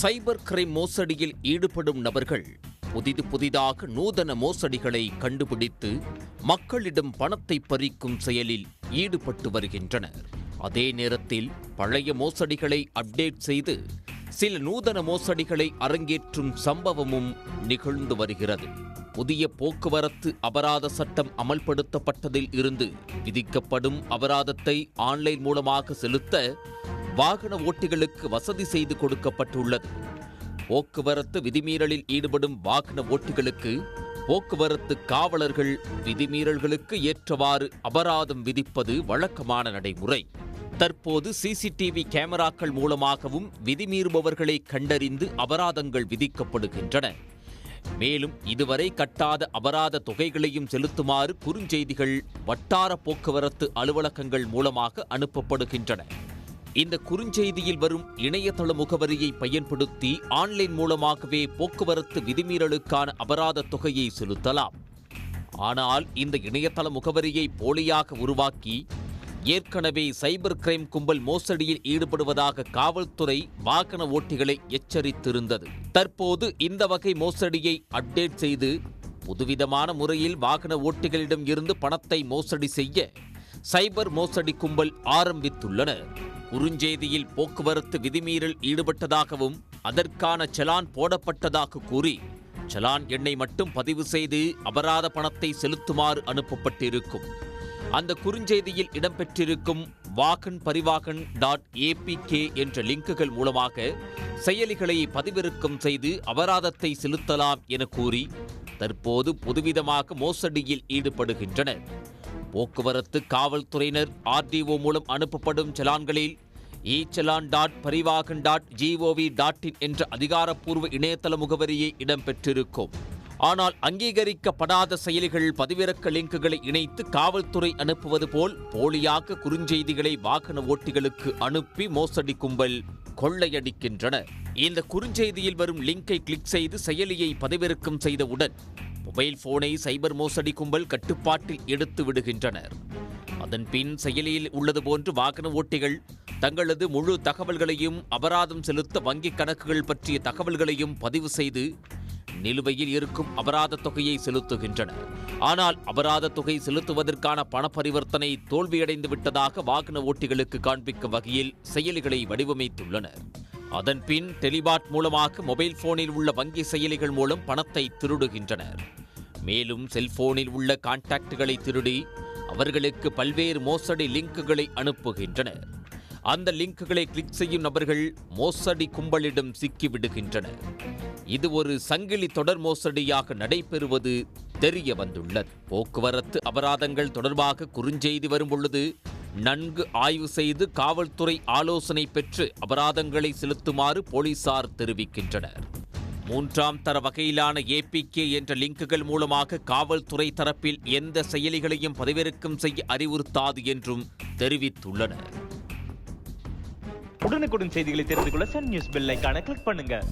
Cyber crime மோசடியில் ஈடுபடும் நபர்கள் புதிது புதிதாக நூதன மோசடிகளை கண்டுபிடித்து மக்களிடம் பணத்தை பறிக்கும் செயலில் ஈடுபட்டு வருகின்றனர். அதே நேரத்தில் பழைய மோசடிகளை அப்டேட் செய்து சில நூதன மோசடிகளை அரங்கேற்றும் சம்பவமும் நிகழ்ந்து வருகிறது. புதிய போக்குவரத்து அபராத சட்டம் அமல்படுத்தப்பட்டதில் இருந்து விதிக்கப்படும் அபராதத்தை ஆன்லைன் மூலமாக செலுத்த வாகன ஓட்டிகளுக்கு வசதி செய்து கொடுக்கப்பட்டுள்ளது. போக்குவரத்து விதிமீறலில் ஈடுபடும் வாகன ஓட்டிகளுக்கு போக்குவரத்து காவலர்கள் விதிமீறல்களுக்கு ஏற்றவாறு அபராதம் விதிப்பது வழக்கமான நடைமுறை. தற்போது சிசிடிவி கேமராக்கள் மூலமாகவும் விதிமீறுபவர்களை கண்டறிந்து அபராதங்கள் விதிக்கப்படுகின்றன. மேலும் இதுவரை கட்டாத அபராத தொகைகளையும் செலுத்துமாறு குறுஞ்செய்திகள் வட்டார போக்குவரத்து அலுவலகங்கள் மூலமாக அனுப்பப்படுகின்றன. இந்த குறுஞ்செய்தியில் வரும் இணையதள முகவரியை பயன்படுத்தி ஆன்லைன் மூலமாகவே போக்குவரத்து விதிமீறலுக்கான அபராத தொகையை செலுத்தலாம். ஆனால் இந்த இணையதள முகவரியை போலியாக உருவாக்கி ஏற்கனவே சைபர் கிரைம் கும்பல் மோசடியில் ஈடுபடுவதாக காவல்துறை வாகன ஓட்டிகளை எச்சரித்திருந்தது. தற்போது இந்த வகை மோசடியை அப்டேட் செய்து புதுவிதமான முறையில் வாகன ஓட்டிகளிடம் இருந்து பணத்தை மோசடி செய்ய சைபர் மோசடி கும்பல் ஆரம்பித்துள்ளனர். குறுஞ்செய்தியில் போக்குவரத்து விதிமீறல் ஈடுபட்டதாகவும் அதற்கான செலான் போடப்பட்டதாக கூறி செலான் எண்ணை மட்டும் பதிவு செய்து அபராத பணத்தை செலுத்துமாறு அனுப்பப்பட்டிருக்கும். அந்த குறுஞ்செய்தியில் இடம்பெற்றிருக்கும் வாகன் பரிவாகன் டாட் ஏபிகே என்ற லிங்குகள் மூலமாக செயலிகளை பதிவிறக்கம் செய்து அபராதத்தை செலுத்தலாம் என கூறி தற்போது புதுவிதமாக மோசடியில் ஈடுபடுகின்றனர். போக்குவரத்து காவல்துறையினர் ஆர்டிஓ மூலம் அனுப்பப்படும் செலான்களில் e challan dot Parivahan dot G O V dot in என்ற அதிகாரப்பூர்வ இணையதள முகவரியை இடம்பெற்றிருக்கும். ஆனால் அங்கீகரிக்கப்படாத செயலிகள் பதிவிறக்க லிங்குகளை இணைத்து காவல்துறை அனுப்புவது போல் போலியாக குறுஞ்செய்திகளை வாகன ஓட்டிகளுக்கு அனுப்பி மோசடி கும்பல் கொள்ளையடிக்கின்றன. இந்த குறுஞ்செய்தியில் வரும் லிங்கை கிளிக் செய்து செயலியை பதிவிறக்கம் செய்தவுடன் மொபைல் போனை சைபர் மோசடி கும்பல் கட்டுப்பாட்டில் எடுத்து விடுகின்றனர். அதன் பின் செயலியில் உள்ளது போன்று வாகன ஓட்டிகள் தங்களது முழு தகவல்களையும் அபராதம் செலுத்த வங்கிக் கணக்குகள் பற்றிய தகவல்களையும் பதிவு செய்து நிலுவையில் இருக்கும் அபராத தொகையை செலுத்துகின்றனர். ஆனால் அபராத தொகை செலுத்துவதற்கான பண பரிவர்த்தனை தோல்வியடைந்து விட்டதாக வாகன ஓட்டிகளுக்கு காண்பிக்கும் வகையில் செயலிகளை வடிவமைத்துள்ளனர். அதன்பின் டெலிபாட் மூலமாக மொபைல் போனில் உள்ள வங்கி செயலிகள் மூலம் பணத்தை திருடுகின்றனர். மேலும் செல்போனில் உள்ள கான்டாக்டுகளை திருடி அவர்களுக்கு பல்வேறு மோசடி லிங்குகளை அனுப்புகின்றனர். அந்த லிங்குகளை கிளிக் செய்யும் நபர்கள் மோசடி கும்பலிடம் சிக்கிவிடுகின்றனர். இது ஒரு சங்கிலி தொடர் மோசடியாக நடைபெறுவது தெரிய வந்துள்ளது போக்குவரத்து அபராதங்கள் தொடர்பாக குறுஞ்செய்தி வரும் பொழுது நன்கு ஆய்வு செய்து காவல்துறை ஆலோசனை பெற்று அபராதங்களை செலுத்துமாறு போலீசார் தெரிவிக்கின்றனர். மூன்றாம் தர வகையிலான ஏபிகே என்ற லிங்குகள் மூலமாக காவல்துறை தரப்பில் எந்த செயலிகளையும் பதிவிறக்கம் செய்ய அறிவுறுத்தாது என்றும் தெரிவித்துள்ளனர். உடனுக்குடன் செய்திகளை தெரிந்து கொள்ள சன் நியூஸ் பெல் ஐகானை கிளிக் பண்ணுங்க.